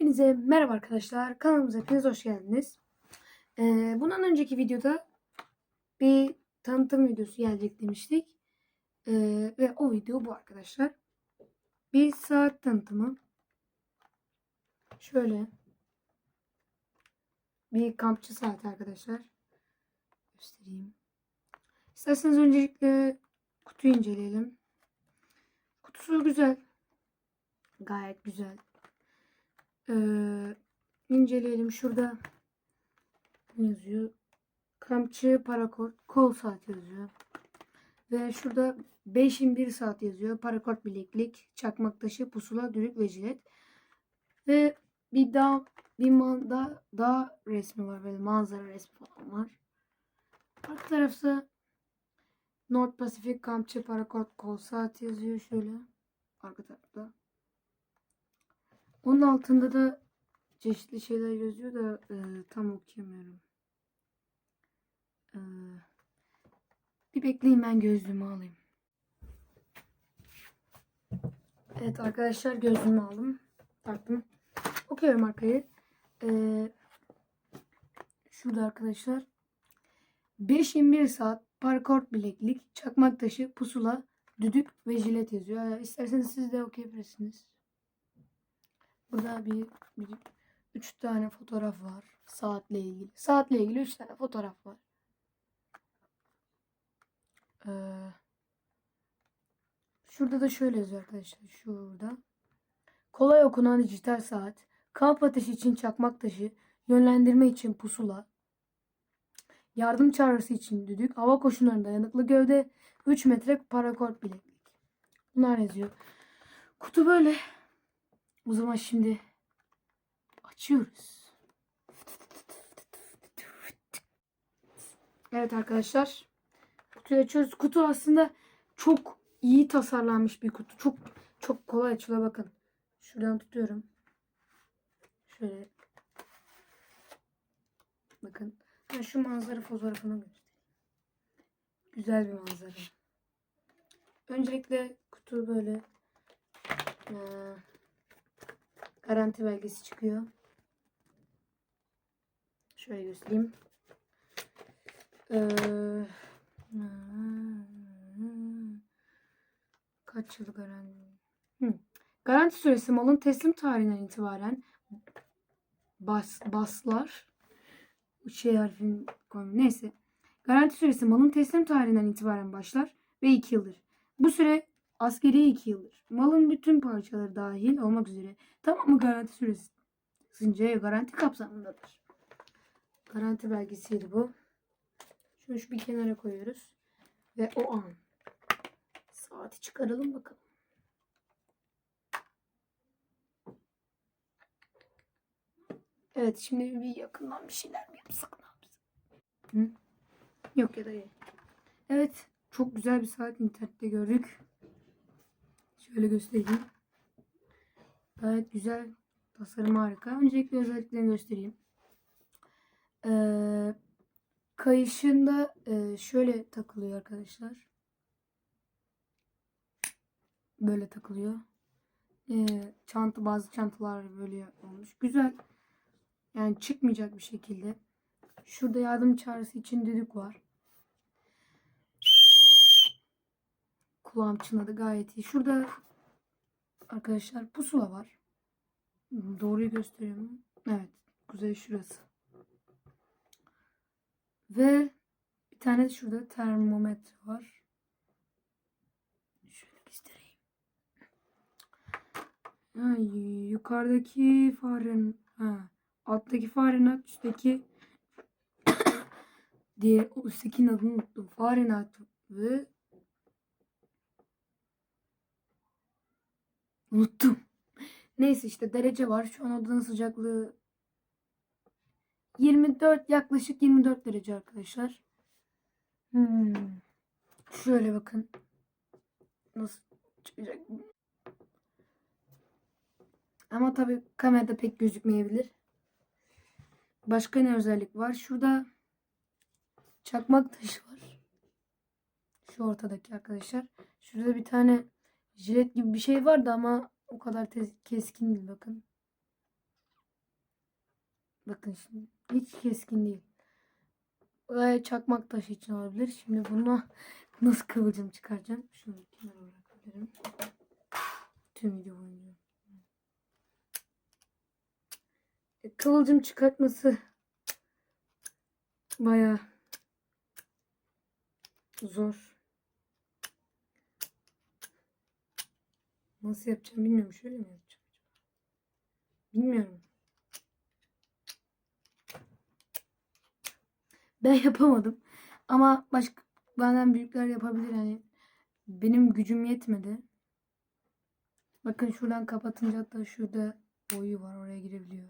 Hepinize merhaba arkadaşlar. Kanalımıza hepiniz hoş geldiniz. Ee, bundan önceki videoda bir tanıtım videosu gelecek demiştik. Ee, ve o video bu arkadaşlar. Bir saat tanıtımı. Şöyle. Bir kampçı saati arkadaşlar. Göstereyim. İsterseniz öncelikle kutuyu inceleyelim. Kutusu güzel. Gayet güzel. Ee, inceleyelim. Şurada yazıyor? Kamçı parakort kol saat yazıyor. Ve şurada 5'in saat yazıyor. Parakort bileklik, çakmak taşı, pusula, dürük ve jilet. Ve bir dağ, bir man, dağ, dağ resmi var. Böyle manzara resmi falan var. Arka tarafta North Pacific Kampçı Parakort kol saat yazıyor şöyle. Arka tarafta. Onun altında da çeşitli şeyler yazıyor da e, tam okuyamıyorum. E, bir bekleyin ben gözlüğümü alayım. Evet arkadaşlar gözlüğümü aldım. Taktım. Okuyorum arkayı. E, şurada arkadaşlar. 5-21 saat parkort bileklik, çakmak taşı, pusula, düdük ve jilet yazıyor. E, İsterseniz siz de okuyabilirsiniz. Burada bir, bir üç tane fotoğraf var. Saatle ilgili. Saatle ilgili üç tane fotoğraf var. Ee, şurada da şöyle yazıyor arkadaşlar. Şurada. Kolay okunan dijital saat. Kamp ateşi için çakmak taşı. Yönlendirme için pusula. Yardım çağrısı için düdük. Hava koşullarında dayanıklı gövde. 3 metre parakort bileklik. Bunlar yazıyor. Kutu böyle. O zaman şimdi açıyoruz. Evet arkadaşlar. Kutuyu açıyoruz. Kutu aslında çok iyi tasarlanmış bir kutu. Çok çok kolay açılıyor bakın. Şuradan tutuyorum. Şöyle. Bakın. Ben şu manzara fotoğrafını göstereyim. Güzel bir manzara. Öncelikle kutu böyle ee, garanti belgesi çıkıyor. Şöyle göstereyim. Ee, kaç yıl garanti? Garanti süresi malın teslim tarihinden itibaren bas, baslar şey harfin koymuyor. Neyse. Garanti süresi malın teslim tarihinden itibaren başlar ve 2 yıldır. Bu süre askeri 2 yıldır. Malın bütün parçaları dahil olmak üzere tamamı garanti süresince garanti kapsamındadır. Garanti belgesiydi bu. Şunu şu bir kenara koyuyoruz. Ve o an saati çıkaralım bakalım. Evet şimdi bir yakından bir şeyler mi yapsak ne yapsak? Hı? Yok ya da iyi. Evet çok güzel bir saat internette gördük. Şöyle göstereyim. Gayet güzel. Tasarım harika. Öncelikle özelliklerini göstereyim. Ee, kayışında e, şöyle takılıyor arkadaşlar. Böyle takılıyor. Ee, çanta bazı çantalar böyle olmuş. Güzel. Yani çıkmayacak bir şekilde. Şurada yardım çağrısı için düdük var. Kulağım çınladı gayet iyi. Şurada arkadaşlar pusula var. Doğruyu gösteriyorum. Evet. Kuzey şurası. Ve bir tane şurada termometre var. Şöyle göstereyim. Ha, yukarıdaki farenin ha, alttaki Fahrenheit üstteki diye üsttekinin adını unuttum. Fahrenheit ve Unuttum. Neyse işte derece var. Şu an odanın sıcaklığı 24 yaklaşık 24 derece arkadaşlar. Hmm. Şöyle bakın. Nasıl çıkacak? Ama tabi kamerada pek gözükmeyebilir. Başka ne özellik var? Şurada çakmak taşı var. Şu ortadaki arkadaşlar. Şurada bir tane jilet gibi bir şey vardı ama o kadar keskin değil bakın. Bakın şimdi hiç keskin değil. Gayet çakmak taşı için olabilir. Şimdi bunu nasıl kıvılcım çıkaracağım? Şunu kenara bırakabilirim. Tüm video boyunca. E, Kıvılcım çıkartması baya zor. Nasıl yapacağım bilmiyorum. Şöyle mi yapacağım? Bilmiyorum. Ben yapamadım. Ama başka benden büyükler yapabilir yani. Benim gücüm yetmedi. Bakın şuradan kapatınca hatta şurada boyu var oraya girebiliyor.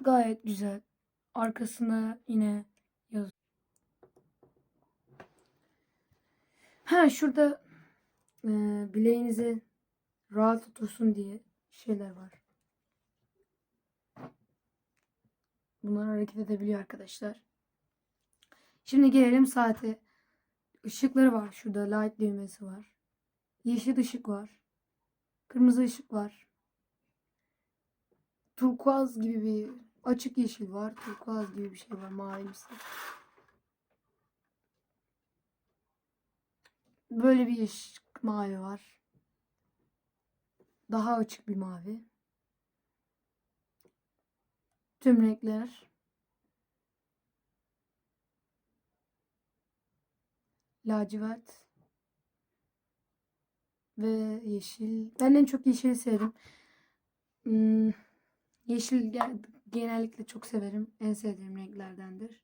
Gayet güzel. Arkasında yine yaz. Ha şurada e, bileğinizi rahat otursun diye şeyler var. Bunlar hareket edebiliyor arkadaşlar. Şimdi gelelim saate. Işıkları var. Şurada light düğmesi var. Yeşil ışık var. Kırmızı ışık var. Turkuaz gibi bir açık yeşil var. Turkuaz gibi bir şey var. Mavimsi. Böyle bir yeşil mavi var. Daha açık bir mavi. Tüm renkler. Lacivert. Ve yeşil. Ben en çok yeşili sevdim. Hmm, yeşil ge- genellikle çok severim. En sevdiğim renklerdendir.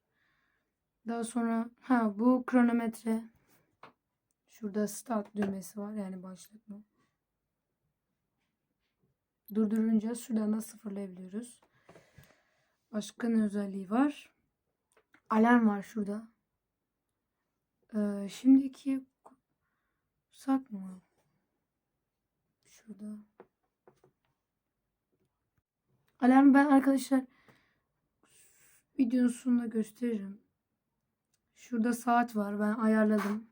Daha sonra ha bu kronometre. Şurada start düğmesi var yani başlatma. Durdurunca şuradan da sıfırlayabiliyoruz. Başka ne özelliği var? Alarm var şurada. Ee, şimdiki sak mı? Şurada. Alarm ben arkadaşlar videonun sonunda gösteririm. Şurada saat var. Ben ayarladım.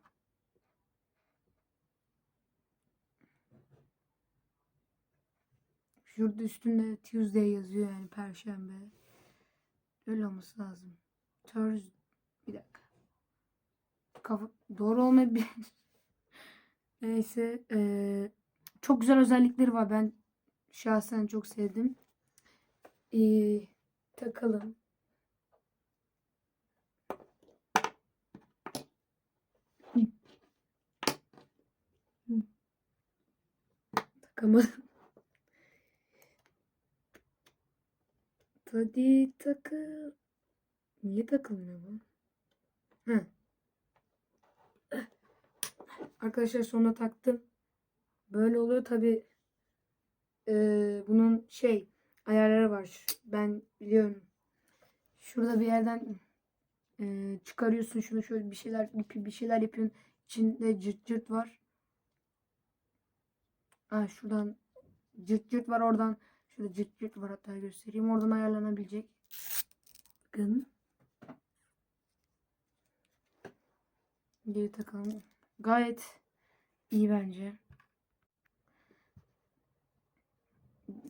Şurada üstünde Tuesday yazıyor yani Perşembe. Öyle olması lazım. Thursday. Bir dakika. Kafa... Doğru olmayabilir. Neyse. eee, çok güzel özellikleri var. Ben şahsen çok sevdim. Ee, takalım. Takamadım. Hadi takıl. Niye takılmıyor bu? Hı. Arkadaşlar sonra taktım. Böyle oluyor tabi. bunun şey ayarları var. Ben biliyorum. Şurada bir yerden eee, çıkarıyorsun şunu şöyle bir şeyler bir şeyler yapıyorsun. İçinde cırt cırt var. Ha şuradan cırt cırt var oradan. Şurada cırt cırt var hatta göstereyim. Oradan ayarlanabilecek. Bakın. Geri takalım. Gayet iyi bence.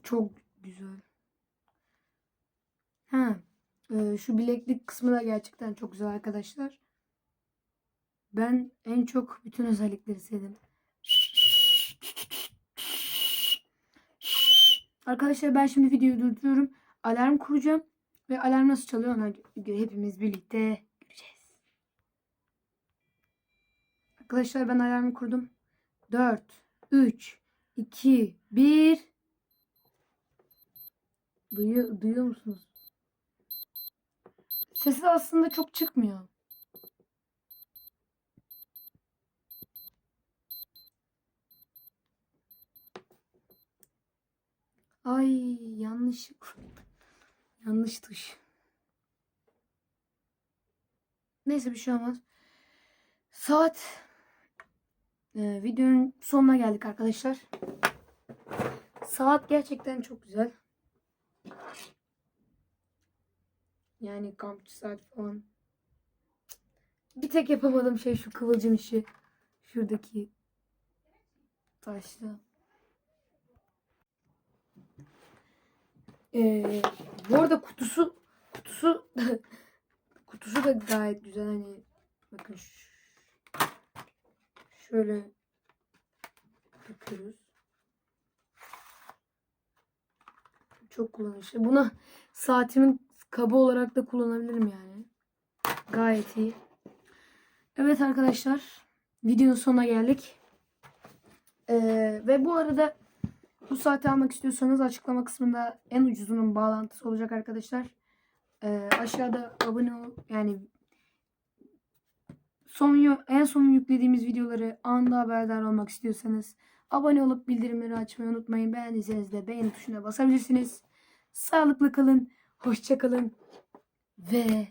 Çok güzel. Ha, e, şu bileklik kısmı da gerçekten çok güzel arkadaşlar. Ben en çok bütün özellikleri sevdim. Arkadaşlar ben şimdi videoyu durduruyorum. Alarm kuracağım. Ve alarm nasıl çalıyor ona hepimiz birlikte göreceğiz. Arkadaşlar ben alarmı kurdum. 4, 3, 2, 1. Duyuyor, duyuyor musunuz? Sesi aslında çok çıkmıyor. Ay yanlış yanlış tuş. Neyse bir şey olmaz. Saat e, videonun sonuna geldik arkadaşlar. Saat gerçekten çok güzel. Yani kampçı saat falan. Bir tek yapamadığım şey şu kıvılcım işi. Şuradaki taşlı. Ee, bu arada kutusu kutusu kutusu da gayet güzel hani bakın şöyle yapıyoruz. Çok kullanışlı. Buna saatimin kabı olarak da kullanabilirim yani. Gayet iyi. Evet arkadaşlar. Videonun sonuna geldik. Ee, ve bu arada bu saati almak istiyorsanız açıklama kısmında en ucuzunun bağlantısı olacak arkadaşlar. Ee, aşağıda abone ol yani son en son yüklediğimiz videoları anında haberdar olmak istiyorsanız abone olup bildirimleri açmayı unutmayın. Beğendiyseniz de beğeni tuşuna basabilirsiniz. Sağlıklı kalın, hoşça kalın ve